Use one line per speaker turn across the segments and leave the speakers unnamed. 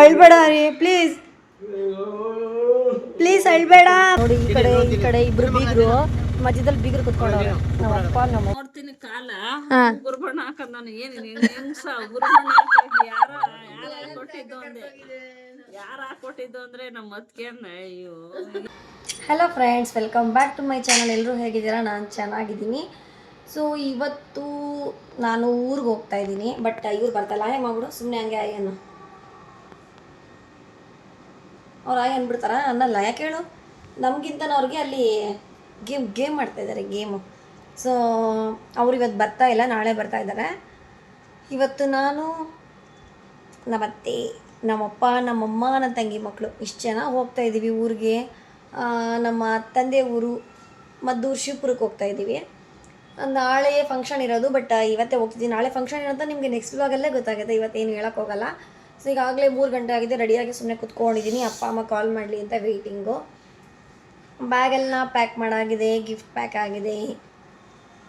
ಅಳ್ಬೇಡ ರೀ please please ಅಳ್ಬೇಡ. ನೋಡಿ ಈ ಕಡೆ ಈ ಕಡೆ ಇಬ್ರು ಬೀಗರು ಮಧ್ಯದಲ್ಲಿ ಬೀಗರು ಕುತ್ಕೊಂಡವ್ರೆ. ನಮ್ಮ ಅಪ್ಪ ನಮ್ಮ
ನೋಡ್ತೀನಿ ಕಾಲ.
ಹಾ.
ಗುರ್ಬಣ್ಣ ಹಾಕದ್ ನಾನು ಏನು ಹೆಂಗ್ಸ? ಗುರ್ಬಣ್ಣ ಹಾಕಿ ಯಾರ ಯಾರ ಹಾಕೊಟ್ಟಿದ್ದು ಅಂದೆ? ಯಾರ ಹಾಕೊಟ್ಟಿದ್ದು ಅಂದ್ರೆ ನಮ್ಮ ಅತ್ತಿಗೆ ಅಂದೆ. ಅಯ್ಯೋ.
Hello friends welcome back to my channel ಎಲ್ಲರೂ ಹೇಗಿದ್ದೀರಾ? ನಾನು ಚೆನ್ನಾಗಿದ್ದೀನಿ. ಸೊ ಇವತ್ತು ನಾನು ಊರಿಗೆ ಹೋಗ್ತಾ ಇದ್ದೀನಿ ಬಟ್ ಇವ್ರು ಬರ್ತಾಯಿಲ್ಲ ಹೇ ಮಾಡ್ಬಿಡು ಸುಮ್ಮನೆ ಹಂಗೆ ಆಯನ್ನು ಅವ್ರು ಆಯ್ ಅಂದ್ಬಿಡ್ತಾರ ಅನ್ನಲ್ಲ ಯಾಕೆ ಹೇಳು? ನಮಗಿಂತನೂ ಅವ್ರಿಗೆ ಅಲ್ಲಿ ಗೇಮ್ ಗೇಮ್ ಮಾಡ್ತಾ ಇದ್ದಾರೆ ಗೇಮು. ಸೊ ಅವ್ರು ಇವತ್ತು ಬರ್ತಾ ಇಲ್ಲ, ನಾಳೆ ಬರ್ತಾ ಇದ್ದಾರೆ ಇವತ್ತು ನಾನು ನಮ್ಮತ್ತೆ, ನಮ್ಮಪ್ಪ, ನಮ್ಮಮ್ಮ ನನ್ನ ತಂಗಿ ಮಕ್ಕಳು ಇಷ್ಟು ಜನ ಹೋಗ್ತಾ ಇದ್ದೀವಿ ಊರಿಗೆ. ನಮ್ಮ ತಂದೆ ಊರು ಮದ್ದೂರು ಶಿವಪುರಕ್ಕೆ ಹೋಗ್ತಾ ಇದ್ದೀವಿ ನಾಳೆ ಫಂಕ್ಷನ್ ಇರೋದು ಬಟ್ ಇವತ್ತೇ ಹೋಗ್ತಿದ್ದೀನಿ ನಾಳೆ ಫಂಕ್ಷನ್ ಇರೋಂತ ನಿಮಗೆ ನೆಕ್ಸ್ಟ್ ಬ್ಲಾಗಲ್ಲೇ ಗೊತ್ತಾಗುತ್ತೆ. ಇವತ್ತೇನು ಹೇಳೋಕ್ಕೋಗಲ್ಲ ಸೊ ಈಗಾಗಲೇ ಮೂರು ಗಂಟೆ ಆಗಿದೆ. ರೆಡಿಯಾಗಿ ಸುಮ್ಮನೆ ಕುತ್ಕೊಂಡಿದ್ದೀನಿ. ಅಪ್ಪ, ಅಮ್ಮ ಕಾಲ್ ಮಾಡಲಿ ಅಂತ ವೆಯ್ಟಿಂಗು ಬ್ಯಾಗೆಲ್ಲ ಪ್ಯಾಕ್ ಮಾಡಾಗಿದೆ ಗಿಫ್ಟ್ ಪ್ಯಾಕ್ ಆಗಿದೆ.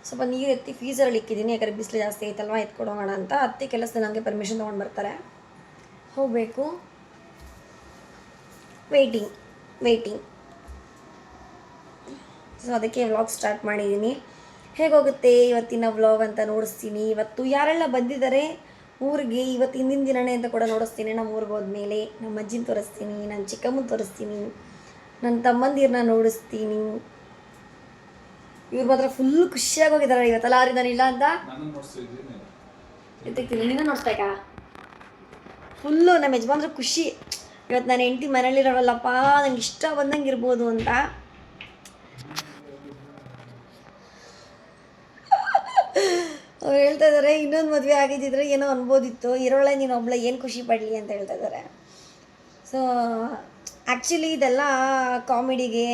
ಸ್ವಲ್ಪ ನೀರು ಎತ್ತಿ ಫೀಸರಲ್ಲಿ ಇಕ್ಕಿದ್ದೀನಿ. ಯಾಕಂದರೆ ಬಿಸಿಲು ಜಾಸ್ತಿ ಐತಲ್ವ ಎತ್ಕೊಡೋಣ ಅಂತ. ಅತ್ತೆ ಕೆಲಸದ ನನಗೆ ಪರ್ಮಿಷನ್ ತೊಗೊಂಡು ಬರ್ತಾರೆ. ಹೋಗಬೇಕು. ವೆಯ್ಟಿಂಗ್ ವೆಯ್ಟಿಂಗ್ ಸೊ ಅದಕ್ಕೆ ವ್ಲಾಗ್ ಸ್ಟಾರ್ಟ್ ಮಾಡಿದ್ದೀನಿ. ಹೇಗೋಗುತ್ತೆ ಇವತ್ತಿನ ವ್ಲಾಗ್ ಅಂತ ನೋಡಿಸ್ತೀನಿ. ಇವತ್ತು ಯಾರೆಲ್ಲ ಬಂದಿದ್ದಾರೆ? ಊರಿಗೆ ಇವತ್ತು ಹಿಂದಿನ ದಿನನೇ ಅಂತ ಕೂಡ ನೋಡಿಸ್ತೀನಿ. ನಮ್ಮ ಊರಿಗೆ ಹೋದ್ಮೇಲೆ ನಮ್ಮ ಅಜ್ಜಿನ ತೋರಿಸ್ತೀನಿ ನನ್ನ ಚಿಕ್ಕಮ್ಮನ ತೋರಿಸ್ತೀನಿ ನನ್ನ ತಮ್ಮಂದಿರನ್ನ ನೋಡಿಸ್ತೀನಿ. ಇವ್ರು ಮಾತ್ರ ಫುಲ್ ಖುಷಿಯಾಗಿ ಹೋಗಿದ್ದಾರೆ ಇವತ್ತೆಲ್ಲ ನಾನು ಇಲ್ಲ ಅಂತ? ಎತ್ತಿರ್ತೀನಿ. ನೀನು ನೋಡ್ಸ್ಬೇಕಾ ಫುಲ್ಲು ನಮ್ಮ ಯಜಮಾನ್ರ ಖುಷಿ. ಇವತ್ತು ನಾನು ಹೆಂಡತಿ ಮನೇಲಿರೋವಲ್ಲಪ್ಪ ನಂಗೆ ಇಷ್ಟ ಬಂದಂಗೆ ಇರ್ಬೋದು ಅಂತ. ಅವ್ರು ಹೇಳ್ತಾ ಇದ್ದಾರೆ ಇನ್ನೊಂದು ಮದುವೆ ಆಗಿದ್ದಿದ್ರೆ ಏನೋ ಅನ್ಬೋದಿತ್ತು, ಇರೋಳೆ ನೀನು ಒಬ್ಳೆ ಏನು ಖುಷಿ ಪಡಲಿ ಅಂತ ಹೇಳ್ತಾ ಇದ್ದಾರೆ ಸೊ ಆ್ಯಕ್ಚುಲಿ ಇದೆಲ್ಲ ಕಾಮಿಡಿಗೆ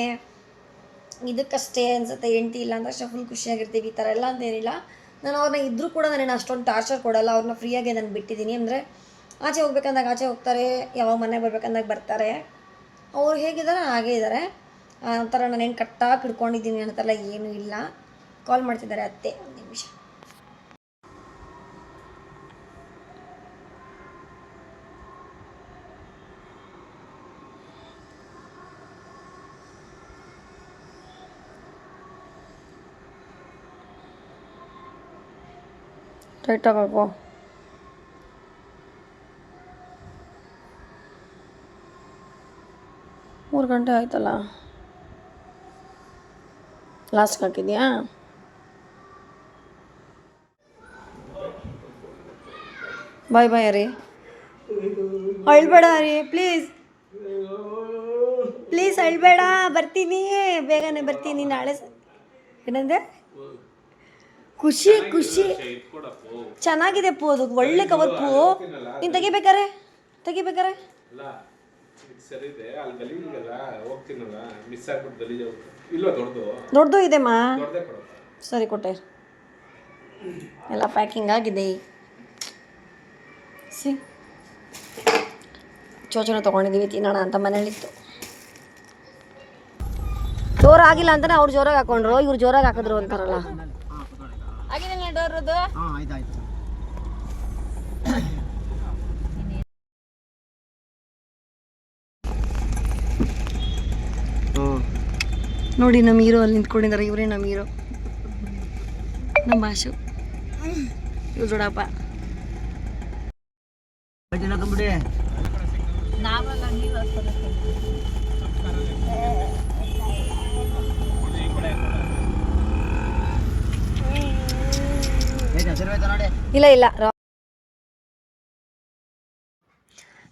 ಇದಕ್ಕಷ್ಟೇ ಅನ್ಸುತ್ತೆ, ಹೆಂಡ್ತಿ ಇಲ್ಲ ಅಂದ್ರೆ ಅಷ್ಟೇ ಫುಲ್ ಖುಷಿಯಾಗಿರ್ತೀವಿ ಈ ಥರ ಎಲ್ಲ ಅಂತೇನಿಲ್ಲ ನಾನು ಅವ್ರನ್ನ ಇದ್ದರೂ ಕೂಡ ನಾನು ಅಷ್ಟೊಂದು ಟಾರ್ಚರ್ ಕೊಡಲ್ಲ ಅವ್ರನ್ನ ಫ್ರೀಯಾಗಿ ನಾನು ಬಿಟ್ಟಿದ್ದೀನಿ ಅಂದರೆ, ಆಚೆ ಹೋಗ್ಬೇಕಂದಾಗ ಆಚೆ ಹೋಗ್ತಾರೆ, ಯಾವಾಗ ಮನೆಗೆ ಬರ್ಬೇಕಂದಾಗ ಬರ್ತಾರೆ. ಅವ್ರು ಹೇಗಿದ್ದಾರೆ ಹಾಗೇ ಇದ್ದಾರೆ. ಆ ಥರ ನಾನು ಏನು ಕಟ್ಟಾಗಿ ಹಿಡ್ಕೊಂಡಿದ್ದೀನಿ ಥರ ಏನೂ ಇಲ್ಲ. ಕಾಲ್ ಮಾಡ್ತಿದ್ದಾರೆ ಅತ್ತೆ, ಒಂದು ನಿಮಿಷ. ಟೈಟಾಗಿ ಹಾಕೋ ಮೂರು ಗಂಟೆ ಆಯ್ತಲ್ಲ ಲಾಸ್ಟ್ಗೆ ಹಾಕಿದ್ಯಾ ಬಾಯ್ ಬಾಯ್ ರೀ ಅಳ್ಬೇಡ ರೀ ಪ್ಲೀಸ್ ಪ್ಲೀಸ್ ಅಳ್ಬೇಡ ಬರ್ತೀನಿ. ಬೇಗನೆ ಬರ್ತೀನಿ ನಾಳೆ ಏನಂದೆ? ಖುಷಿ ಖುಷಿ. ಚೆನ್ನಾಗಿದೆ ಪೋದು ಒಳ್ಳೆ ಕವರ್ ಪೂ. ನೀನು ತೆಗಿಬೇಕಾರೆ ತೆಗಿಬೇಕಾರೆ
ಇದು ಇದೆ ದೊಡ್ಡದು.
ದೊಡ್ಡದೇ
ಕೊಡು.
ಸರಿ ಕೊಟ್ಟೆ. ಎಲ್ಲ ಪ್ಯಾಕಿಂಗ್ ಆಗಿದೆ. ಸಿ. ಚೋಚನ ತೊಗೊಂಡಿದ್ದೀವಿ ತಿನ್ನೋಣ ಅಂತ ಮನೇಲಿತ್ತು. ಜೋರಾಗಿಲ್ಲ ಅಂತಾನೆ ಅವ್ರು ಜೋರಾಗಿ ಹಾಕೊಂಡ್ರು ಇವ್ರು ಜೋರಾಗಿ ಹಾಕಿದ್ರು ಅಂತಾರಲ್ಲ. ಡೋರದು ನೋಡಿ ನಮ್ಮ ಹೀರೋ ಅಲ್ಲಿ ನಿಂತ್ಕೊಂಡಿದ್ದಾರೆ. ಇವರೇ ನಮ್ಮ ಹೀರೋ. ನಮ್ಮ ಭಾಷು. ಇವ್ರು ಬಿಡಿ
ನಾವೆಲ್ಲ ನೀರು
ಇಲ್ಲ ಇಲ್ಲ.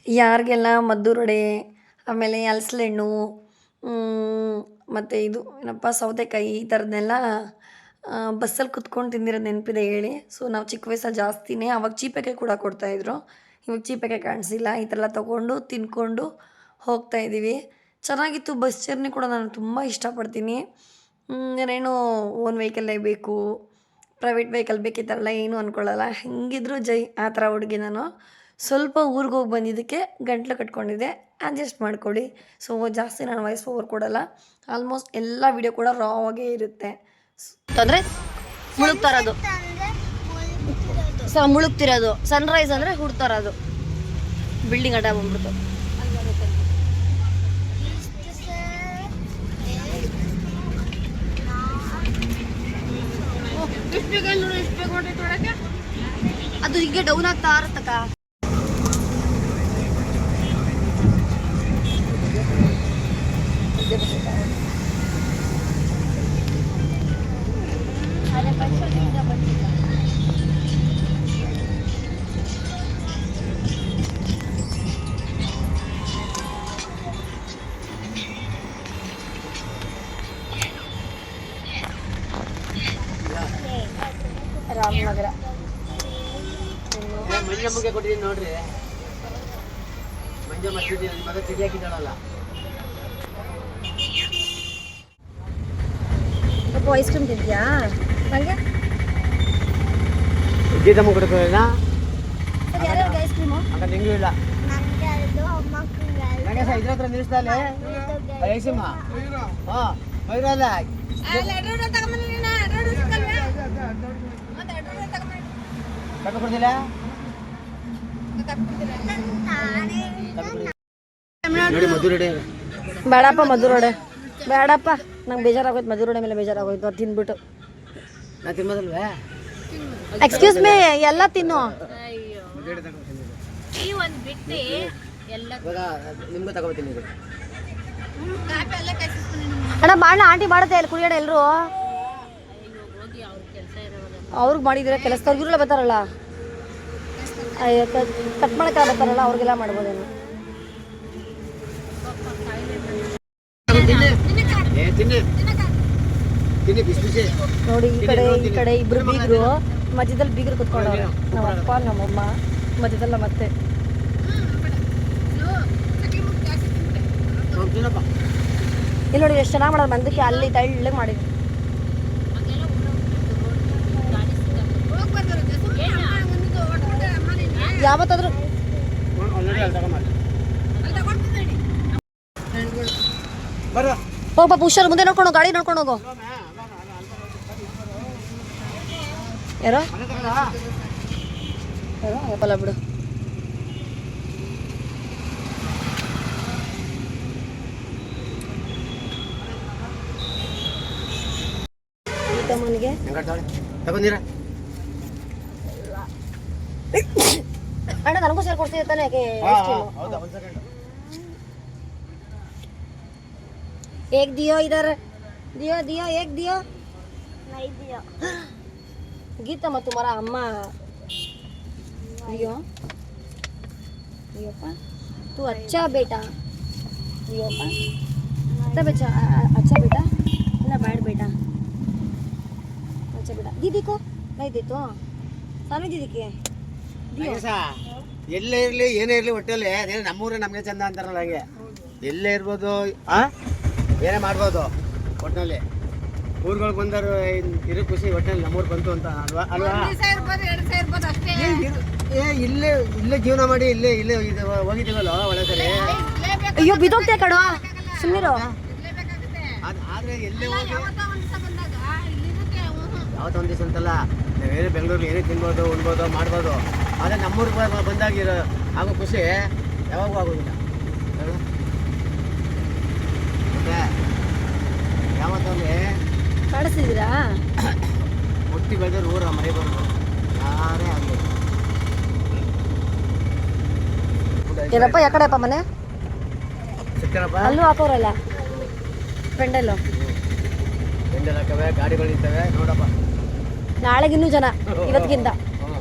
ಯಾರಿಗೆಲ್ಲ ಮದ್ದೂರೊಡೆ ಆಮೇಲೆ ಹಲಸಲೆಣ್ಣು ಮತ್ತು ಇದು ಏನಪ್ಪ, ಸೌತೆಕಾಯಿ ಈ ಥರದ್ದೆಲ್ಲ ಬಸ್ಸಲ್ಲಿ ಕುತ್ಕೊಂಡು ತಿಂದಿರೋ ನೆನಪಿದೆ ಹೇಳಿ. ಸೊ ನಾವು ಚಿಕ್ಕ ವಯಸ್ಸಲ್ಲಿ ಜಾಸ್ತಿನೇ ಅವಾಗ ಚೀಪಕ್ಕೆ ಕೂಡ ಕೊಡ್ತಾಯಿದ್ರು ಇವಾಗ ಚೀಪಕ್ಕೆ ಕಾಣಿಸಿಲ್ಲ. ಈ ಥರ ಎಲ್ಲ ತೊಗೊಂಡು ತಿನ್ಕೊಂಡು ಹೋಗ್ತಾ ಇದ್ದೀವಿ ಚೆನ್ನಾಗಿತ್ತು ಬಸ್ ಜರ್ನಿ ಕೂಡ ನಾನು ತುಂಬ ಇಷ್ಟಪಡ್ತೀನಿ. ಏನೇನು ಓನ್ ವೆಹಿಕಲ್ಲೇ ಬೇಕು. ಪ್ರೈವೇಟ್ ವೆಹಿಕಲ್ ಬೇಕಿತ್ತಲ್ಲ, ಏನು ಅಂದ್ಕೊಳ್ಳಲ್ಲ ಹೆಂಗಿದ್ರು ಜೈ, ಆ ಥರ ಹುಡುಗಿ ನಾನು. ಸ್ವಲ್ಪ ಊರಿಗೆ ಹೋಗಿ ಬಂದಿದ್ದಕ್ಕೆ ಗಂಟ್ಲು ಕಟ್ಕೊಂಡಿದ್ದೆ. ಅಡ್ಜಸ್ಟ್ ಮಾಡ್ಕೊಳ್ಳಿ. ಸೊ ಜಾಸ್ತಿ ನಾನು ವಾಯ್ಸ್ ಓವರ್ ಕೊಡಲ್ಲ. ಆಲ್ಮೋಸ್ಟ್ ಎಲ್ಲ ವಿಡಿಯೋ ಕೂಡ ರಾ ಆಗೇ ಇರುತ್ತೆ. ಅಂದರೆ ಮುಳುಗ್ತಾರದು. ಸ ಮುಳುಗ್ತಿರೋದು. ಸನ್ರೈಸ್ ಅಂದರೆ ಹುಡ್ತಾರದು. ಬಿಲ್ಡಿಂಗ್ ಅಡ್ಡ ಬಂದ್ಬಿಡ್ತು. ಅದು ಹೀಗೆ ಡೌನ್ ಆಗ್ತಾ ಇರತ್ತಕ್ಕ.
ಆಗ ನಿಂಗೂ ಇಲ್ಲ? ಇದ್ರ ಹತ್ರ ಹಾ ನೋಡಿ
ಬೇಡಪ್ಪ ಮಧುರೋಡೆ ಬೇಡಪ್ಪ. ನಂಗೆ ಬೇಜಾರಾಗೋಯ್ತು ಮಧುರೋಡೆ ಮೇಲೆ ಬೇಜಾರಾಗೋಯ್ತು ಅದು ತಿಂದ್ಬಿಟ್ಟು
ನಾ ತಿನ್ನೋದಲ್ವೇ
ಎಕ್ಸ್ಕ್ಯೂಸ್ ಮೀ ಎಲ್ಲ ತಿನ್ನು.
ಈ ಒಂದ್ ಬಿಟ್ಟು ಎಲ್ಲ.
ಇವಾಗ ನಿಮ್ಗೂ ತಗೋತೀನಿ ಇದು.
ಅಣ್ಣ ಬಾಣ ಆಂಟಿ ಮಾಡುತ್ತೆ ಅಲ್ಲಿ ಕುಡಿಯೋಣ ಎಲ್ಲರೂ
ಹೋಗಿ ಅವ್ರ ಕೆಲಸ ಇರೋವಾಗ
ಅವ್ರಿಗೆ ಮಾಡಿದ್ರೆ ಕೆಲಸದವ್ರು ಇವರೆಲ್ಲ ಬರ್ತಾರಲ್ಲ. ಅಯ್ಯೋ ಕಟ್ ಮಾಡಕ್ಕೆ ಬರ್ತಾರಲ್ಲ ಅವ್ರಿಗೆಲ್ಲ ಮಾಡ್ಬೋದೇನು. ನೋಡಿ ಈ ಕಡೆ ಈ ಕಡೆ ಇಬ್ರು ಬೀಗರು ಮಧ್ಯದಲ್ಲಿ ಬೀಗರು ಕುತ್ಕೊಂಡವ್ರೆ. ನಮ್ಮ ಅಪ್ಪ ನಮ್ಮಮ್ಮ. ಮಧ್ಯದಲ್ಲ ಮತ್ತೆ. ಇಲ್ಲಿ ನೋಡಿ ಎಷ್ಟು ಚೆನ್ನಾಗಿ ಮಾಡೋದು ಮಂದಕ್ಕೆ ಅಲ್ಲಿ ತಳ್ಳಗೆ ಮಾಡಿದ್ವಿ. ಯಾವತ್ತಾದ್ರು. ಹೋಗ್ಬಾ ಹುಷಾರು ಮುಂದೆ ನೋಡ್ಕೊಂಡು ಗಾಡಿ ನೋಡ್ಕೊಂಡು ಹೋಗೋ. ಯಾರೋ? ಯಾರೋ ಅಪ್ಪಲ್ಲ ಬಿಡು ಗೀತಮ್ಮನಿಗೆ
ಹೆಂಗಾಡ್ತಾಳೆ ತಗೊಂಡಿರ
ಅಣ್ಣ ನನಗೂ ಸೇರಿ ಕೊಡ್ತೀವಿ ತಾನೆ ಯಾಕೆ
ಹೌದಾ ಒಂದು ಸೆಕೆಂಡ್
एक दियो इधर दियो दियो एक दियो नहीं दियो गीता मैं तुम्हारा अम्मा ಅಯ್ಯೋ. ಅಯ್ಯಪ್ಪ. ತು ಅಚ್ಚ ಬೇಟಾ. ಅಯ್ಯಪ್ಪ. ಅತ್ತ ಬೆಚ್ಚ ಅಚ್ಚ ಬೇಟಾ. ಇಲ್ಲ ಬ್ಯಾಡ್ ಬೇಟಾ. ಅಚ್ಚ ಬೇಡ. ದೀದಿಕೋ ನೈದಿತ್ತು ಸಾಮಿ ದೀದಿಕೆ
ಎಲ್ಲೇ ಇರಲಿ ಏನೇ ಇರಲಿ ಒಟ್ಟಲ್ಲಿ ಅದೇನು ನಮ್ಮೂರೇ ನಮಗೆ ಚಂದ ಅಂತಾರಲ್ಲ ಹಾಗೆ. ಎಲ್ಲೇ ಇರ್ಬೋದು ಆ? ಏನೇ ಮಾಡ್ಬೋದು ಒಟ್ಟಿನಲ್ಲಿ ಊರ್ಗಳಿಗೆ ಬಂದರು ಇರೋ ಖುಷಿ ಒಟ್ಟಿನಲ್ಲಿ ನಮ್ಮೂರು ಬಂತು ಅಂತ ಅಲ್ವಾ? ಅಲ್ವಾ? ಏ, ಇರು- ಇಲ್ಲೇ ಇಲ್ಲೇ ಜೀವನ ಮಾಡಿ ಇಲ್ಲೇ ಇಲ್ಲೇ ಇದು ಹೋಗಿದ್ದೀವಲ್ಲ ಒಳಗಡೆ?
ಅಯ್ಯೋ ಬಿದ್ದೋಗ್ತೀಯ ಕಣೋ? ಸುಮ್ಮನಿರು
ಅದ್- ಆದ್ರೆ ಎಲ್ಲೇ ಹೋಗಿ? ಯಾವತ್ತೋ ಒಂದು ದಿವಸ ಅಂತಲ್ಲ ನಾವೇನು ಏನೇ ಬೆಂಗಳೂರಲ್ಲಿ ಏನೇ ತಿನ್ಬೋದು ಉಣ್ಬೋದು ಮಾಡ್ಬೋದು ಆದರೆ ನಮ್ಮೂರಿಗೆ ಬ- ಬಂದಾಗಿರೋ ಆಗೋ ಖುಷಿ ಯಾವಾಗೂ ಆಗೋದಿಲ್ಲ. ಹೇಳು? ಮತ್ತೆ ಯಾವತ್ತೊಂದು
ಕಾಣಿಸ್ತಿದ್ದೀರಾ
ಹುಟ್ಟಿ ಬೆಳೆದ್ರೆ ಊರ ಮರಿಬಾರ್ದು ಯಾರೇ ಆಗಲಿ.
ಏನಪ್ಪ ಯಾಕಡೆಪ್ಪ ಮನೆ? ಅಲ್ಲೂ ಹಾಕೋರಲ್ಲ? ಪೆಂಡಲ್ಲು.
ನೋಡಪ್ಪ.
ನಾಳೆಗಿನ್ನೂ ಜನ ಇವತ್ತಿಗಿಂತ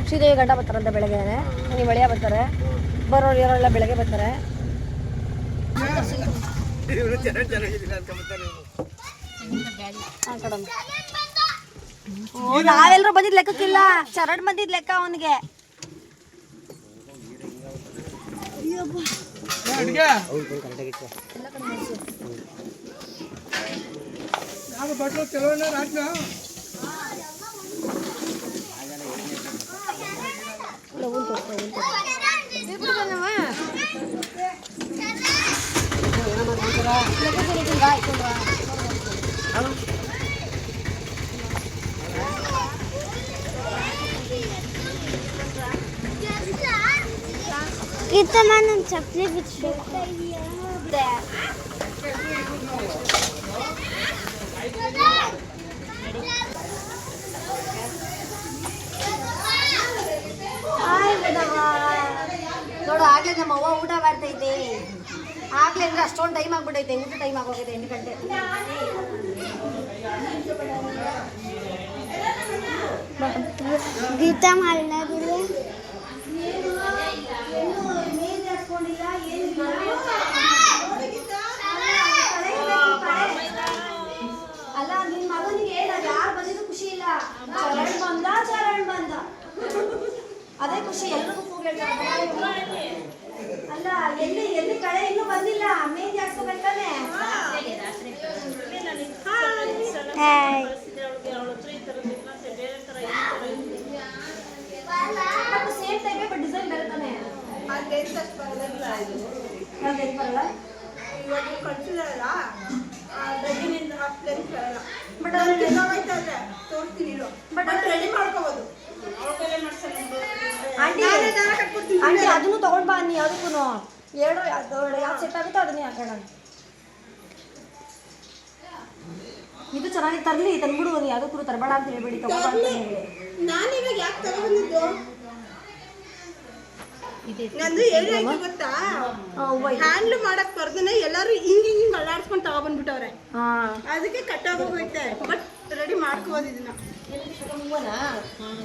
ಶ್ರೀದೇವಿ ಗಂಡ ಬರ್ತಾರಂತೆ ಬೆಳಗ್ಗೆ ನೀವು ಒಳೆಯ ಬರ್ತಾರೆ. ಬರೋರು ಇರೋರೆಲ್ಲ ಬೆಳಗ್ಗೆ ಬರ್ತಾರೆ. ನಾವೆಲ್ಲರೂ ಬಂದಿದ್ ಲೆಕ್ಕಕ್ಕಿಲ್ಲ. ಚರಡ್ ಬಂದಿದ್ ಲೆಕ್ಕ ಅವನಿಗೆ.
ಅವ್ರು ಬಂದು ಕರೆಕ್ಟಾಗಿ ಇಟ್ಕೊ.
ಇತ್ತ
ಚಪ್ಪಲಿ ಬಿಚ್ಬೇಕು
ನೋಡು ಆಗ್ಲೇ ನಮ್ಮ ಅವ್ವ ಊಟ ಮಾಡ್ತೈತೆ ಆಗ್ಲೇ ಅಂದ್ರೆ ಅಷ್ಟೊಂದು ಟೈಮ್ ಆಗ್ಬಿಟ್ಟೈತೆ. ಊಟ ಟೈಮ್ ಆಗೋಗಿದೆ ಎಂಟು ಗಂಟೆ.
ಗೀತಾ ಮಾಡಿದ್ರೆ
ಅಲ್ಲ ನಿನ್ ಮಗನಿಗೆ ನಾನು ಯಾರು ಬಂದಿದ್ದು ಖುಷಿ ಇಲ್ಲ. ಚರಣ್ ಬಂದ ಚರಣ್ ಬಂದ. ಅದೇ ಖುಷಿ. ಎಲ್ರಿಗೂ. ಅಲ್ಲ ಎಲ್ಲಿ ಎಲ್ಲಿ ಕಳೆ ಇನ್ನೂ ಬಂದಿಲ್ಲ? ಮೇಂದಿ ಹಾಕ್ಸ್ಕೊಬೇಕಾನೆ ಸೇಮ್ ಟೈಪೇ ಬಟ್ ಯಾವ್ದು ಬರಲ್ಲ ಬಟ್ ಆಂಟಿ ಆಂಟಿ ಅದನ್ನು ತಗೊಂಡ್ ಬಾ ನೀ ಅದಕ್ಕೂ ಎರಡು ಯಾವ್ದು ಸೆಟ್ ಆಗುತ್ತೋ ಅದನ್ನೇ ಹಾಕೋಣ. ಇದು ಚೆನ್ನಾಗಿ ತರ್ಲಿ ತಂದ್ಬಿಡು ಅದು ಯಾವುದಕ್ಕೂ ತರಬೇಡ ಅಂತ ಹೇಳ್ಬೇಡಿ ಹೇಳಿ
ನಾನಿವಾಗ ಯಾಕೆ ತಗೊಂಡಿದ್ದು? ನಂದು ಏನಾಯ್ತು ಗೊತ್ತಾ. ಹ್ಯಾಂಡ್ಲ್ ಮಾಡಕ್ ಬರ್ದನೆ ಎಲ್ಲಾರು ಹಿಂಗ್ ಹಿಂಗ್ ಹಿಂಗ್ ಅಲ್ಲಾಡ್ಸ್ಕೊಂಡ್ ತಗೊಬಂದ್ಬಿಟ್ಟವ್ರೆ.
ಹಾ.
ಅದಕ್ಕೆ ಕಟ್ಟಾಗೋಗೈತೆ ಬಟ್ ರೆಡಿ ಮಾಡ್ಕೋಬೋದು ಇದನ್ನ.
ಹೂವನಾ
ಹ್ಮ್.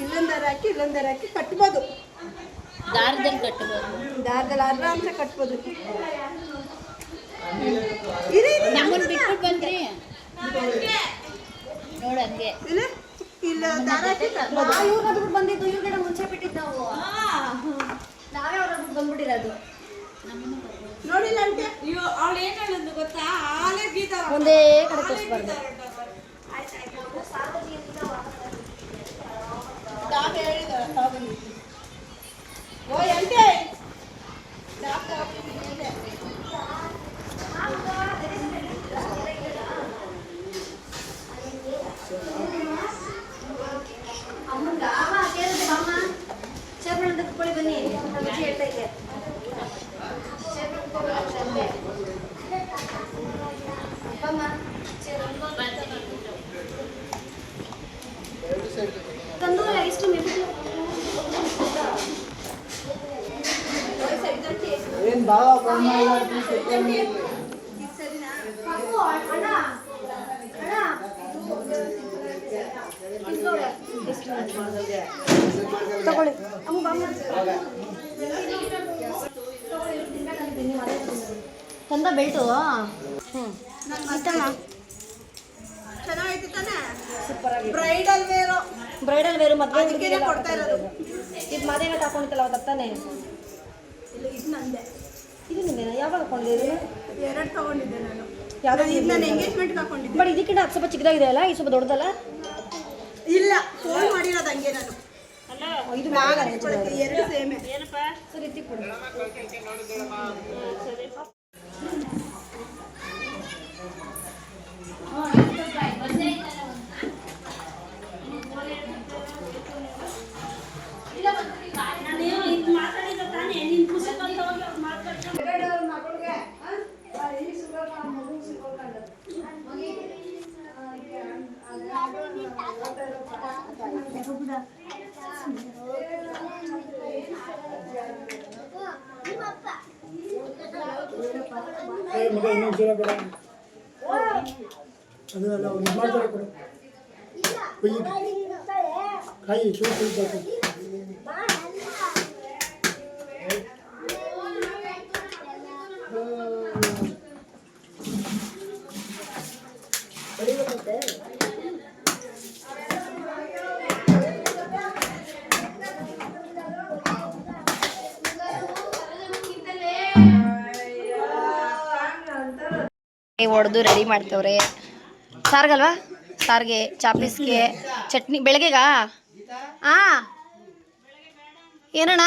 ಇಲ್ಲೊಂದ್ ದಾರ ಹಾಕಿ ಇಲ್ಲೊಂದ್ ದಾರ ಹಾಕಿ ಕಟ್ಬೋದು.
ದಾರದಲ್ಲಿ ಕಟ್ಬೋದು.
ದಾರದಲ್ಲಿ ಆರಾಮ್ಸೆ ಕಟ್ಬೋದು.
ನಮ್ಮನ್ನ ಬಿಟ್ಬಿಟ್ಟು ಬಂದ್ರಿ. ನೋಡಂಗೆ
ಇಲ್ಲ ಇಲ್ಲ ದಾರ ಹಾಕಿ ಕಟ್ಬೋದು
ಇವ್ರನ್ನ ಬಿಟ್ಟು ಬಂದಿದ್ದು ಇವ್ರನ್ನ ಮುಂಚೆ ಬಿಟ್ಟಿದ್ದು ನಾವು ನಾವೇ ಅವ್ರ ಬಿಟ್ಟು ಬಂದ್ಬಿಟ್ಟಿರೋದು
ನೋಡಿಲ್ಲ ಅಂತೆ ಅವಳು ಏನ್ ಹೇಳಿದ್ದು ಗೊತ್ತಾ? ಆಲೆ
ಒಂದೇ ಕಡೆ ತೋರಿಸ್ಬಾರ್ದು.
ಡಾಬ್ ಹೇಳಿದಾರೆ ತಗೊಂಡಿದ್ದು ಓಯ್ ಅಂತೆ ಡಾಬ್ ತಗೊಂಡಿದ್ದೆ
ಅಮ್ಮಂಗ ಅಮ್ಮ ಸೇರಿದೆ ಅಮ್ಮ ಚೇರ್ಮನ್ ಅಂತ ಕುತ್ಕೊಳ್ಳಿ ಬನ್ನಿ ನಮ್ಮ ಅಜ್ಜಿ ಹೇಳ್ತಾ ಇದ್ದೆ ಚೇರ್ಮನ್ ಕುತ್ಕೊಳ್ಳಿ ಬಮ್ಮ ತಂದು ಎಷ್ಟು ಮೆಂತ್ಯ ಅಣ್ಣ ತಗೊಳ್ಳಿ. ಬೆಲ್ಟು ಹ್ಞೂ
ಬ್ರೈಡಲ್ ವೇರು
ಬ್ರೈಡಲ್ ವೇರು ಮದುವೆ
ಕೊಡ್ತಾ ಇರೋದು
ಇದು ಮದುವೆಗೆ ಹಾಕೊಂಡಿತ್ತಲ್ಲ ಅವತ್ತು ತಾನೆ
ಇದು ನಂದೆ
ಇದು ನಿಂದೇನ ಯಾವಾಗ ಹಾಕೊಂಡಿದ್ದೀರಿ
ಎರಡು ತಗೊಂಡಿದ್ದೆ ನಾನು.
ಯಾವ್ದು
ಇದು ನಾನು ಎಂಗೇಜ್ಮೆಂಟ್ಗೆ ಹಾಕೊಂಡಿದ್ದೆ.
ಬಟ್ ಇದಕ್ಕಿಂತ ಅದು ಸ್ವಲ್ಪ ಚಿಕ್ಕದಾಗಿದೆ ಅಲ್ಲ ಇದು ಸ್ವಲ್ಪ ದೊಡ್ಡದಲ್ಲ?
ಇಲ್ಲ ಫೋನ್ ಮಾಡಿರೋದು ಹಂಗೆ ನಾನು.
ಇದು
ಬ್ಯಾಗ್ ಹಾಕ್ಕೊಳಕ್ಕೆ ಎರಡು ಸೇಮೆ.
ಸರಿ ಎತ್ತಿ ಕೊಡು ಹೊಡೆದು ರೆಡಿ ಮಾಡ್ತವ್ರೆ. ಸಾರ್ಗಲ್ವಾ? ಸಾರ್ಗೆ ಚಾಪೀಸ್ಗೆ ಚಟ್ನಿ ಬೆಳಗ್ಗೆಗಾ? ಆ. ಏನಣ್ಣ?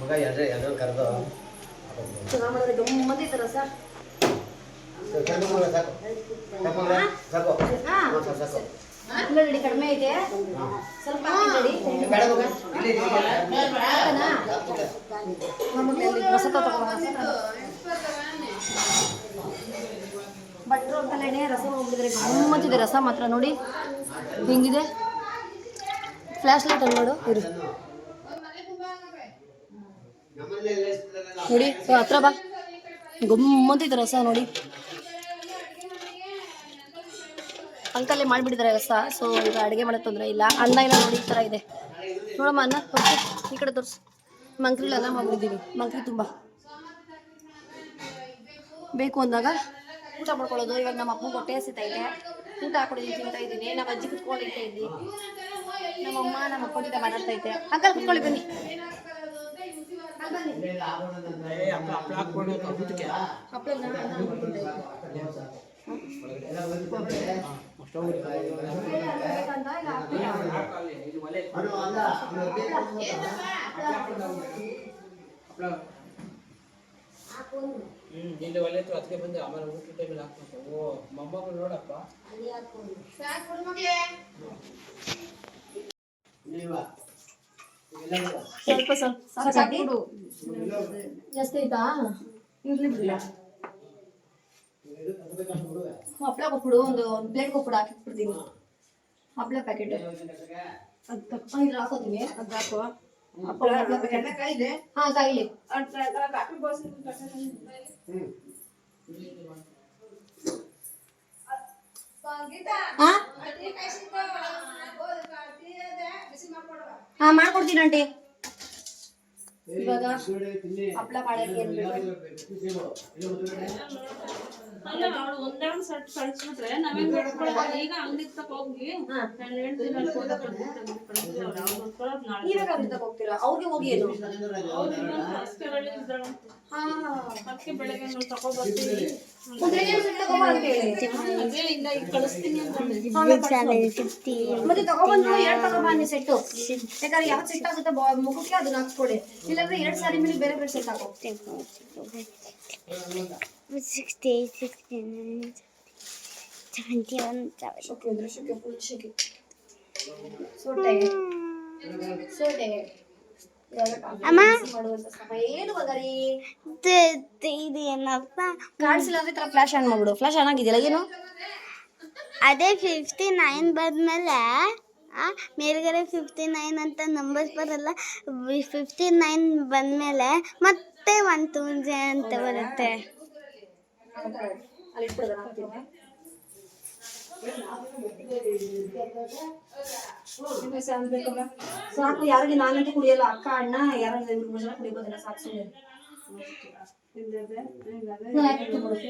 ಮಗ ಎಲ್ರು ಎಲ್ಲರೂ ಕರೆದು
ಚೆನ್ನಾಗಿ ಮಾಡಿದ್ರೆ ಗಮ್ಮತ್ತಿತ್ತು ರಸ
ಸಾಕು. ಸಾಕು ಸಾಕು.
ಕಡಿಮೆ ಇದೆ. ಸ್ವಲ್ಪ ರಸ ತಗೊಂಡು ಭಟ್ರು ಅಂತಲೇ ರಸ ಹೋಗ್ಬಿಟ್ಟಿದ್ರೆ ಗಮ್ಮತ್ತಿದೆ ರಸ ಮಾತ್ರ ನೋಡಿ. ಹಿಂಗಿದೆ? ಫ್ಲ್ಯಾಶ್ ಲೈಟ್ ಅಲ್ಲಿ ನೋಡು ಇರು. ನೋಡಿ ಹತ್ರ ಬಾ. ಗಮ್ಮತ್ತಿದೆ ರಸ ನೋಡಿ. ಅಂಕಲ್ಲೇ ಮಾಡಿಬಿಟ್ಟಿದ್ದಾರೆ ರಸ ಸೊ ಈಗ ಅಡುಗೆ ಮಾಡೋದು ತೊಂದರೆ ಇಲ್ಲ. ಅನ್ನ ಇಲ್ಲ ನೋಡಿ ಈ ಥರ ಇದೆ. ನೋಡಮ್ಮ, ಅನ್ನ ತೋರ್ಸು ಈ ಕಡೆ ತೋರಿಸು. ಮಂಕ್ರಿಲಿ ಅನ್ನ ಮಾಡ್ಬಿಟ್ಟಿದ್ದೀವಿ ಮಂಕ್ರಿ ತುಂಬ. ಬೇಕು ಅಂದಾಗ ಊಟ ಮಾಡ್ಕೊಳ್ಳೋದು. ಇವಾಗ ನಮ್ಮ ಅಪ್ಪ ಹೊಟ್ಟೆ ಹಸಿತೈತೆ ಊಟ ಹಾಕೊಡಿದ್ದೀನಿ ತಿಂತಾ ಇದ್ದೀನಿ. ನಮ್ಮ ಅಜ್ಜಿ ಕುತ್ಕೊಂಡಿರ್ತಾ ಇದ್ದಿ ನಮ್ಮ ಅಮ್ಮ, ನಮ್ಮ ಅಪ್ಪ ಜೊತೆ ಮಾತಾಡ್ತೈತೆ ಅಂಕಲ್ ಕುತ್ಕೊಳ್ಳಿ, ಬನ್ನಿ. ಅಲ್ಲಿ ಇಲ್ಲ
ಒಲೆ ಅದಕ್ಕೆ ಬಂದೆ ಆಮೇಲೆ ಊಟ ಟೈಮಲ್ಲಿ ಹಾಕ್ಬೇಕು ಓ ಮೊಮ್ಮಗಳು ನೋಡಪ್ಪ.
ಸ್ವಲ್ಪ ಸ್ವಲ್ಪ ಜಾಸ್ತಿ ಆಯ್ತಾ ಇರ್ಲಿ ಬಿಡಿಲ್ಲ ಹಪ್ಪಳ ಕೊಟ್ಬಿಡು ಒಂದು ಪ್ಲೇಟ್ ಕೊಟ್ಬಿಡು ಹಾಕಿಟ್ಬಿಡ್ತೀನಿ ಹಪ್ಪಳ ಪ್ಯಾಕೆಟ್ ಅದು ತಕ್ಕ ಇದ್ರ ಹಾಕೋತೀನಿ ಅದು ಹಾಕುವ ಹಪ್ಪಳ ಹಪ್ಪಳ ಪ್ಯಾಕೆಟ್ ಹಾ ಕಾಯಿಲೆ ಹಾ ಹಾ ಮಾಡ್ಕೊಡ್ತೀನಿ ಆಂಟಿ ಇವಾಗ ಹಪ್ಪಳ ಮಾಡಕ್ಕೆ ಏನ್ ಬೇಕು?
ಅಲ್ಲ ಅವಳು ಒಂದೆರಡು ಸಟ್ ಕಳ್ಸ್ಬಿಟ್ರೆ ನಾವೇನ್ ಮಾಡ್ಕೊಳ್ಳೋದು ಈಗ ಅಂಗಡಿಗೆ ತಕ ಹೋಗಿ ನಾನು ಹೇಳ್ತೀನಿ ಅಲ್ಲಿ ಫೋಟೋ ಕಳ್ಸ್ಬಿಟ್ಟು ಅವ್ಳು ನೋಡ್ಕೊಳ್ಳೋದು ನಾಳೆ
ನೀವೇ ಅವ್ರಿಗೆ ತಗೋ ಹೋಗ್ತೀರಾ? ಅವ್ರಿಗೆ ಹೋಗಿ ಏನು. ಹಾ
ಅದಕ್ಕೆ ಬೆಳಗ್ಗೆ ನಾವು ಅದೇ ಇಲ್ಲ ಈಗ ಕಳಿಸ್ತೀನಿ
ಮತ್ತೆ ತಗೊಬಂದು ಎರಡು ಸೆಟ್ಟು. ಯಾಕಂದ್ರೆ ಯಾವ್ದು ಸೆಟ್ ಆಗುತ್ತೆ ಬಾ- ಮುಖಕ್ಕೆ ಅದನ್ನ ಹಾಕ್ಸ್ಕೊಳ್ಳಿ ಇಲ್ಲಾಂದ್ರೆ ಎರಡು ಸಾರಿ ಮೇಲೆ ಬೇರೆ ಬೇರೆ ಸೆಟ್ ಹಾಕೋ.
ಸಿಕ್ಸ್ಟಿ ಸಿಕ್ಸ್ಟಿ ಅಮ್ಮ. ಇದು ಏನಪ್ಪ
ಫ್ಲಾಶ್ ಆನ್ ಮಾಡ್ಬಿಡು ಫ್ಲಾಶ್ ಆನ್ ಆಗಿದೆಯಲ್ಲ ಏನು
ಅದೇ ಫಿಫ್ಟಿ ನೈನ್ ಬಂದಮೇಲೆ ಮೇಲ್ಗಡೆ ಫಿಫ್ಟಿ ನೈನ್ ಅಂತ ನಂಬರ್ಸ್ ಬರಲ್ಲ ಫಿಫ್ಟಿ ನೈನ್ ಬಂದಮೇಲೆ ಮತ್ತೆ ಒನ್ ತುಂಜೆ ಅಂತ ಬರುತ್ತೆ.
ಸಾಕು ಯಾರಿಗೆ ನಾನಂತೂ ಕುಡಿಯಲ್ಲ ಅಕ್ಕ ಅಣ್ಣ ಇಬ್ರು ಮೂರ್ ಜನ ಕುಡಿಬೋದಲ್ಲ ಸಾಕು ಸುಮ್ಮನೆ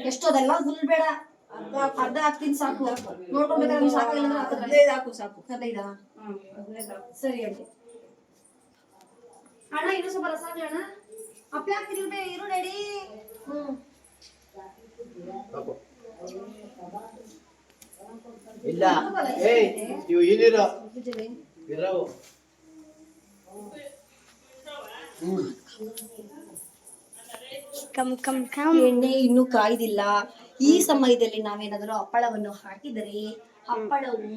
ಎಷ್ಟು ಅದೆಲ್ಲ ಫುಲ್ ಬೇಡ. ಅರ್ಧ ಅರ್ಧ ಹಾಕ್ತೀನಿ ಸಾಕು. ನೋಡ್ಕೊಬೇಕಾದ್ರೆ ಸಾಕು ಸಾಕಿಲ್ಲ ಅಂದ್ರೆ ಹಾಕಿದ್ರೆ ಸಾಕು. ಹದಿನೈದಾ ಸರಿ ಆಂಟಿ ಅಣ್ಣ ಇನ್ನೂ ಸ್ವಲ್ಪ ರಸ ಹಾಕಿ ಅಣ್ಣ. ಇರು
ರೆಡಿ. ಇಲ್ಲ. ಏಯ್ ಇವು ಏನಿರೋ? ಇರವು.
ಕಮ್ ಕಮ್ ಕಮ್
ಎಣ್ಣೆ ಇನ್ನೂ ಕಾಯ್ದಿಲ್ಲ. ಈ ಸಮಯದಲ್ಲಿ ನಾವೇನಾದರೂ ಹಪ್ಪಳವನ್ನು ಹಾಕಿದರೆ ಹಪ್ಪಳವು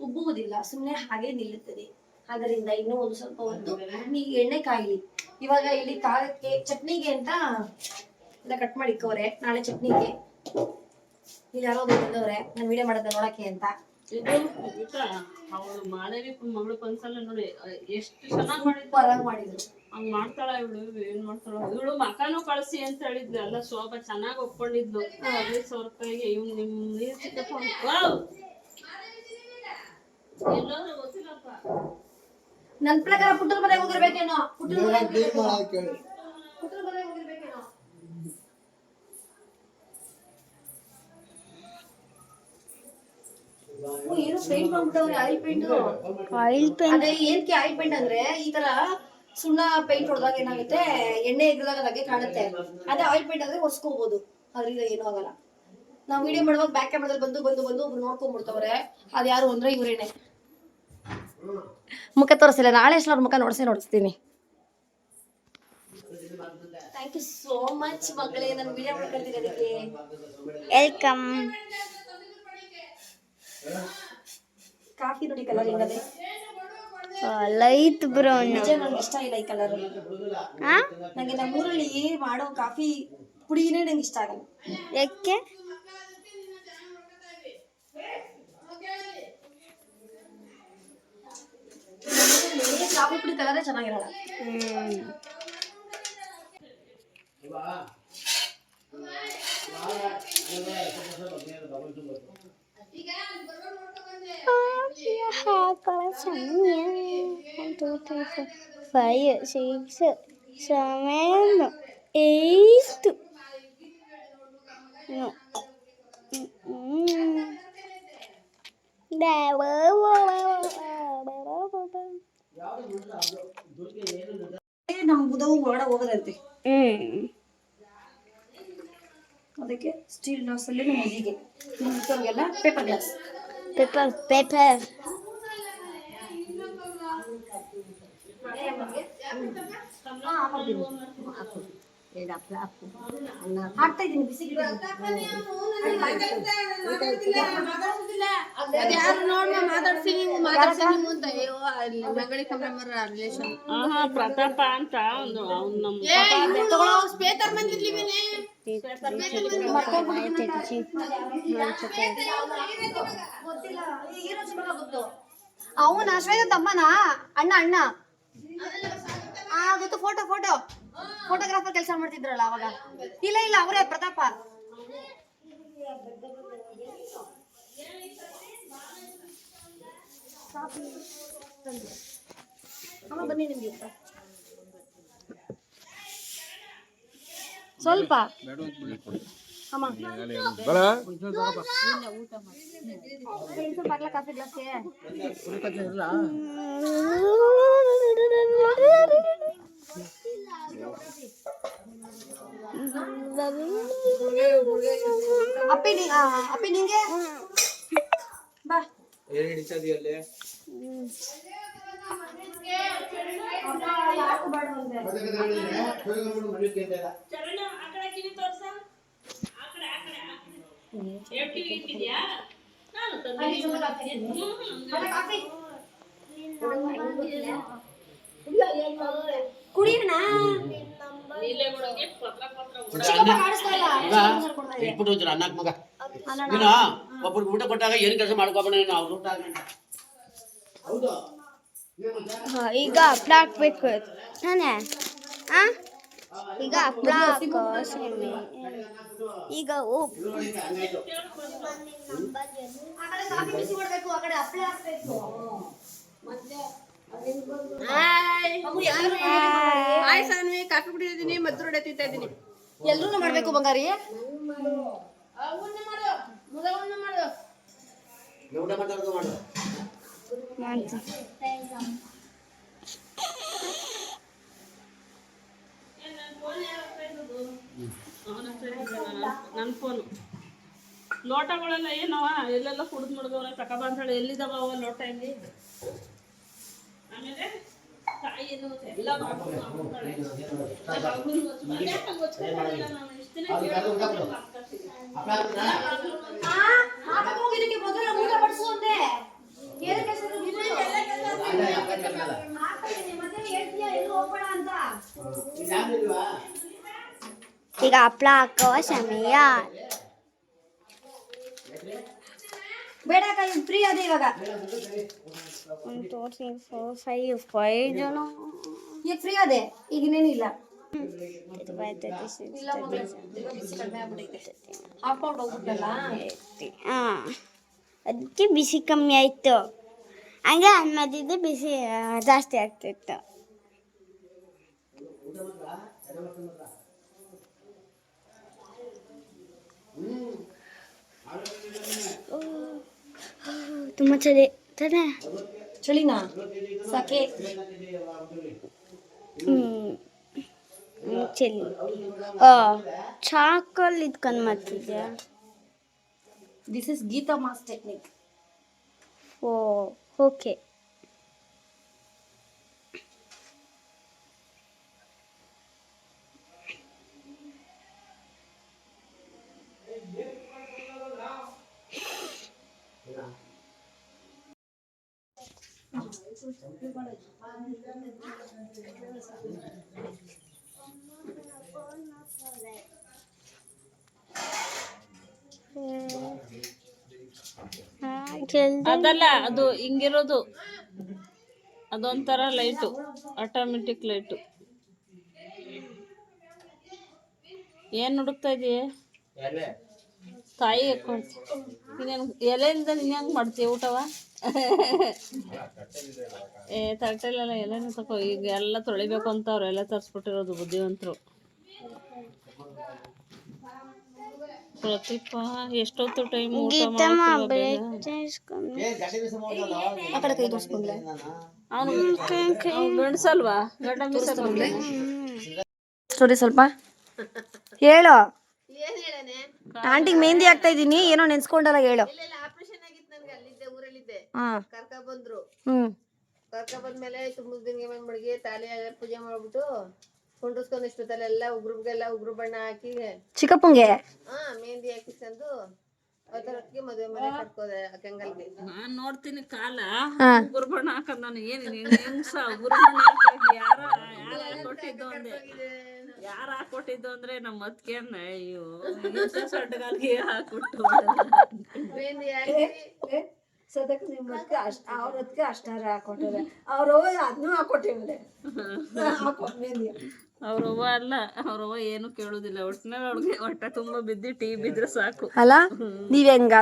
ಉಬ್ಬುವುದಿಲ್ಲ ಸುಮ್ಮನೆ ಹಾಗೆ ನಿಲ್ಲುತ್ತದೆ. ಅದರಿಂದ ಇನ್ನೂ ಒಂದು ಸ್ವಲ್ಪ ಹೊತ್ತು ಈ ಎಣ್ಣೆ ಕಾಯಿಲಿ. ಇವಾಗ ಇಲ್ಲಿ ಖಾರಕ್ಕೆ ಚಟ್ನಿಗೆ ಅಂತ ಎಲ್ಲ ಕಟ್ ಮಾಡಿ ಇಕ್ಕವ್ರೆ. ನಾಳೆ ಚಟ್ನಿಗೆ. ಇಲ್ಲಿ ಯಾರೋ ಬಂದವ್ರೆ ನಾನು ವಿಡಿಯೋ ಮಾಡೋದ ನೋಡಕ್ಕೆ ಅಂತ.
ಅವಳು ಮಾಡೇವಿ ಮಗಳು ಒಂದ್ಸಲ ನೋಡಿ. ಎಷ್ಟು ಚೆನ್ನಾಗಿ ಮಾಡಿದ್ರು
ಪರಾಗ್ ಮಾಡಿದ್ರು.
ಹಂಗ್ ಮಾಡ್ತಾಳ ಇವಳು ಏನ್ ಮಾಡ್ತಾಳ. ಇವಳು ಮಕಾನು ಕಳ್ಸಿ ಅಂತ ಹೇಳಿದ್ಲು. ಎಲ್ಲ ಶೋಭ ಚೆನ್ನಾಗ್ ಒಪ್ಕೊಂಡಿದ್ಲು. ಹದಿನೈದು ಸಾವಿರ ರೂಪಾಯಿಗೆ ಇವ್ನು ನಿಮ್ ನೀರ್ ಸಿಕ್ಕಪ್ಪ! ಎಲ್ಲೋದ್ರು ಗೊತ್ತಿಲ್ಲಪ್ಪ.
ನನ್ ಪ್ರಕಾರ ಪುಟ್ಟರ ಮನೆಗೆ ಹೋಗಿರ್ಬೇಕೇನೋ? ಪುಟ್ಟರ ಮನೆಗೆ ಹೋಗಿರ್ಬೇಕೇನೋ? ಪುಟ್ಟರ ಮನೆಗೆ ಹೋಗಿರ್ಬೇಕೇನೋ? ಓ, ಪೇಂಟ್ ಮಾಡ್ಬಿಟ್ಟವ್ರೆ ಆಯಿಲ್ ಪೇಂಟ್
ಆಯಿಲ್ ಪೇಂಟ್
ಅದೇ ಏನಕ್ಕೆ ಆಯಿಲ್ ಪೇಂಟ್ ಅಂದ್ರೆ ಈ ತರ ಸುಣ್ಣ ಪೇಂಟ್ ಹೊಡೆದಾಗ ಏನಾಗುತ್ತೆ ಎಣ್ಣೆ ಎಗ್ರದಾಗ ಅದಕ್ಕೆ ಕಾಣುತ್ತೆ. ಅದೇ ಆಯಿಲ್ ಪೇಂಟ್ ಆದ್ರೆ ಒರ್ಸ್ಕೋಬಹುದು ಅದ್ರಿಂದ ಏನೂ ಆಗಲ್ಲ. ನಾವು ವಿಡಿಯೋ ಮಾಡುವಾಗ ಬ್ಯಾಕ್ ಕ್ಯಾಮ್ರಾದಲ್ಲಿ ಬಂದು ಬಂದು ಬಂದು ಒಬ್ರು ನೋಡ್ಕೊಂಡ್ಬಿಡ್ತವ್ರೆ. ಅದ್ಯಾರು ಅಂದ್ರೆ ಇವ್ರೇನೆ. ಮುಖ ತೋರಿಸಿಲ್ಲ. ನಾಳೆ ಅಷ್ಟು ಅವ್ರ ಮುಖ ನೋಡಿಸಿ ನೋಡಿಸ್ತೀನಿ. ಥ್ಯಾಂಕ್ ಯು ಸೋ ಮಚ್ ಮಗಳೇ. ನನ್ನ ವಿಡಿಯೋ ಮಾಡ್ಕೊಳ್ತಿರೋದಕ್ಕೆ
ವೆಲ್ಕಮ್
ಕಾಫಿ ನೋಡಿ ಕಲರ್ ಹಿಂಗದೆ
ಲೈಟ್ ಬ್ರೌನ್
ನಿಜ ನಂಗೆ ಇಷ್ಟ ಇಲ್ಲ ಈ ಕಲರ್
ಹಾ
ನನಗೆ ನಮ್ಮೂರಲ್ಲಿ ಮಾಡೋ ಕಾಫಿ ಪುಡಿನೇ ನಂಗೆ ಇಷ್ಟ ಆಗಲ್ಲ.
ಯಾಕೆ
ನಮ್ಮೂರಲ್ಲಿ ಕಾಫಿ ಪುಡಿ ಕಲರೇ ಚೆನ್ನಾಗಿರಲ್ಲ
hmm five six seven eight
ನಮ್ಮ ಬುಧವು ಒಳ ಹೋಗೋದಂತೆ.
ಹ್ಮ್
ಅದಕ್ಕೆ ಸ್ಟೀಲ್ ಗ್ಲಾಸ್ ಅಲ್ಲಿ ನಮ್ಮ ಮುದಿಗೆ ನಮ್ಮ ಪೇಪರ್ ಗ್ಲಾಸ್
ಪೇಪರ್ ಪೇಪರ್
ಹಾಕ್ತಾ ಇದ್ದೀನಿ ಬಿಸಿ
ಪ್ರತಾಪ ಅಂತ ಒಂದು ಅವ್ನು ನಮ್ಮ
ಏ ಇವ್ನು ತಗೊಳ್ಳೋ ಸ್ಪೇತರ್ ಬಂದಿರ್ಲಿವೇನೆ
ಅವನ ಶ್ವೇತ ತಮ್ಮನ ಅಣ್ಣ. ಅಣ್ಣ ಆ ಗೊತ್ತು ಫೋಟೋ ಫೋಟೋ ಫೋಟೋಗ್ರಾಫರ್ ಕೆಲಸ ಮಾಡ್ತಿದ್ರಲ್ಲ ಅವಾಗ? ಇಲ್ಲ ಇಲ್ಲ, ಅವರೇ ಪ್ರತಾಪ. ಬನ್ನಿ ನಿಮ್ಗೆ. ಸ್ವಲ್ಪ. ಅಮ್ಮ. ಸ್ವಲ್ಪ ಕಾಫಿ ಗ್ಲಾಸ್ಗೆ. ಅಪ್ಪಿ ನೀ ಆ, ಅಪ್ಪಿ ನಿಂಗೆ ಬಾ
ಏನು ಹಿಡಿಸದಿಯಲ್ಲಿ
ಕುಡಿಯೋಣ
ಇಟ್ಬಿಟ್ಟು ಹೋಗ್ತಾರೆ ಅನ್ನಕ್ಕೆ ಮಗ. ನೀನು ಒಬ್ರಿಗೆ ಊಟ ಕೊಟ್ಟಾಗ ಏನು ಕೆಲಸ ಮಾಡ್ಕೋಬೇಡ ನೀನು? ಅವ್ರ ಊಟ
ಈಗ ಹಪ್ಳ ಹಾಕ್ಬೇಕು. ತಾನೇ ಹಾ ಈಗ ಹಪ್ಳ ಹಾಕೋ ಸೀಮೆ. ಈಗ ಉಪ್ಪು
ಕಾಫಿ ಬಿಸಿ ಮಾಡ್ಬೇಕು ಆ ಕಡೆ ಹಪ್ಪಳ ಹಾಕ್ಬೇಕು.
ಆಯ್ ಸಾನ್ವಿ. ಕಾಫಿ ಕುಡಿದಿದ್ದೀನಿ ಮದ್ದು ರೊಡೆ ತಿಂತಾ ಇದ್ದೀನಿ.
ಎಲ್ಲರೂ ಮಾಡ್ಬೇಕು ಬಂಗಾರಿ.
ನನ್ನ ಫೋನು ಲೋಟಗಳೆಲ್ಲ ಏನವ ಎಲ್ಲೆಲ್ಲ ಕುಡಿದು ಮುಡ್ದವ್ರೆ ತಕಬಾ ಅಂತ ಹೇಳಿ. ಎಲ್ಲಿದಾವ ಅವ ಲೋಟ ಇಲ್ಲಿ? ಆಮೇಲೆ ತಾಯಿನು ಎಲ್ಲ ಮಾಡ್ಕೊಂಡು ಹಾಕ್ತಾಳೆ. ಮಗುನ್ ಮುಚ್ಚು- ಅದ್ಯಾಕ್ ಹಂಗ್ ಮುಚ್ಕೊಂಡಿಲ್ಲ ನಾನು ಇಷ್ಟ್ ದಿನ ಕೇಳ್ಕೊಂಡು ಮಾತಾಡ್ತಿದ್ದೆ.
ಹೋಗಿದ್ದಕ್ಕೆ ಮೊದಲು ಊಟ ಬಡಿಸು ಅಂದೆ ಏನು ಕೆಲಸ ಮತ್ತೆ ಹೇಳ್ತೀಯ ಎಲ್ಲೂ ಹೋಗ್ಬೇಡ ಅಂತ
ಈಗ ಹಪ್ಳ ಹಾಕೋ ಸಮಯ
ಬೇಡ ಕೈ ಫ್ರೀ ಅದೇ ಇವಾಗ.
ಒಂದು two three four five five ಜನ.
ಈಗ ಫ್ರೀ ಅದೇ ಈಗ ಇನ್ನೇನಿಲ್ಲ.
ಅದಕ್ಕೆ ಬಿಸಿ ಕಮ್ಮಿ ಆಯಿತು. ಹಂಗೆ ಅನ್ನದಿದ್ದು ಬಿಸಿ ಜಾಸ್ತಿ ಆಗ್ತಿತ್ತು. ತುಂಬ ಚಳಿ ತಾನೇ
ಚಳಿನಾ ಸಾಕೆ
ಹ್ಞೂ ಚಳಿ ಓ ಚಾಕಲ್ ಇದ್ಕೊಂಡು ಮಾಡ್ತಿದ್ಯಾ
this is Geetha mass technique
O okay
ಅದಲ್ಲ ಅದು ಹಿಂಗಿರೋದು. ಅದೊಂಥರ ಲೈಟು ಆಟೋಮೆಟಿಕ್ ಲೈಟು ಏನು ಹುಡುಕ್ತಾ ಇದೀಯ? ತಾಯಿ ಇನ್ನೇನು ಎಲೆಯಿಂದ ನೀನು ಹೆಂಗೆ ಮಾಡ್ತೀಯ ಊಟವ? ಏ ತಟ್ಟೆಲೆಲ್ಲ ಎಲೆನೂ ತಗೋ ಈಗ ಎಲ್ಲ ತೊಳಿಬೇಕು ಅಂತ ಅವ್ರು ಎಲ್ಲ ತರಿಸ್ಬಿಟ್ಟಿರೋದು ಬುದ್ಧಿವಂತರು. ಪ್ರತಿಪ ಎಷ್ಟೊತ್ತು ಟೈಮ್ ಊಟ ಮಾಡ್ತೀವ
ಗಡ್ಡೆ
ಅವ್ನು
ಸ್ವಲ್ಪ. ಹೇಳು.
ಏನ್ ಹೇಳನೆ?
ಆಂಟಿಗೆ ಮೆಹಂದಿ ಆಗ್ತಾ ಇದೀನಿ ಏನೋ ನೆನ್ಸ್ಕೊಂಡಲ್ಲ ಹೇಳು.
ಆಪರೇಷನ್ ಆಗಿತ್ತು ನನ್ಗೆ ಅಲ್ಲಿದ್ದೆ ಊರಲ್ಲಿದ್ದೆ.
ಹಾ.
ಕರ್ಕ ಬಂದ್ರು.
ಹ್ಮ್
ಕರ್ಕ ಬಂದ್ಮೇಲೆ ತುಂಬ ದಿನಗೆ ಬಂದ್ ಮಡಿಗೆ ತಾಲಿ ಎಲ್ಲ ಪೂಜೆ ಮಾಡ್ಬಿಟ್ಟು ಕುಂಡ್ರಸ್ಕೊಂಡ್ ಇಷ್ಟೊತ್ತಲ್ಲ ಎಲ್ಲ ಉಗ್ರುಗೆಲ್ಲ ಉಗ್ರು ಬಣ್ಣ ಹಾಕಿ
ಚಿಕ್ಕಪ್ಪಂಗೆ?
ಹಾ ಮೆಹಂದಿ ಹಾಕಿಸ್ಕೊಂಡು
ನಾನ್ ನೋಡ್ತೀನಿ ಕಾಲ. ಗುರುಬಣ್ಣ ಹಾಕದ್ ನಾನು ಏನ್ ಹೆಂಗ್ಸ ಉಗುರು ಬಣ್ಣ ಹಾಕಿ ಯಾರ ಯಾರ ಹಾಕೊಟ್ಟಿದ್ದು ಅಂದೆ. ಯಾರ ಹಾಕೊಟ್ಟಿದ್ದು ಅಂದ್ರೆ ನಮ್ಮ ಅತ್ತಿಗೆ ಅಯ್ಯೋ ಸೊಡ್ಡಗಾಲ್ಗೆ
ಹಾಕೊಟ್ಟು
ಸದಕ್ಕೆ ನಿಮ್ಮ ಅದಕ್ಕೆ ಅಷ್ಟ ಅವ್ರ ಅದಕ್ಕೆ ಅಷ್ಟಾರ ಹಾಕೊಟ್ಟರೆ ಅವ್ರು ಅದನ್ನೂ ಹಾಕೊಟ್ಟಿವ್ರೆ ಹಾಕೋ
ಅವ್ರವ್ವ ಅಲ್ಲ ಅವ್ರವ್ವ ಏನು ಕೇಳುದಿಲ್ಲ. ಒಟ್ಟಿನಲ್ಲಿ ಅವ್ಳಿಗೆ ಹೊಟ್ಟೆ ತುಂಬಾ ಬಿದ್ದು, ಟೀ ಬಿದ್ರೆ ಸಾಕು.
ಅಲ್ಲ, ನೀವ್ ಹೆಂಗ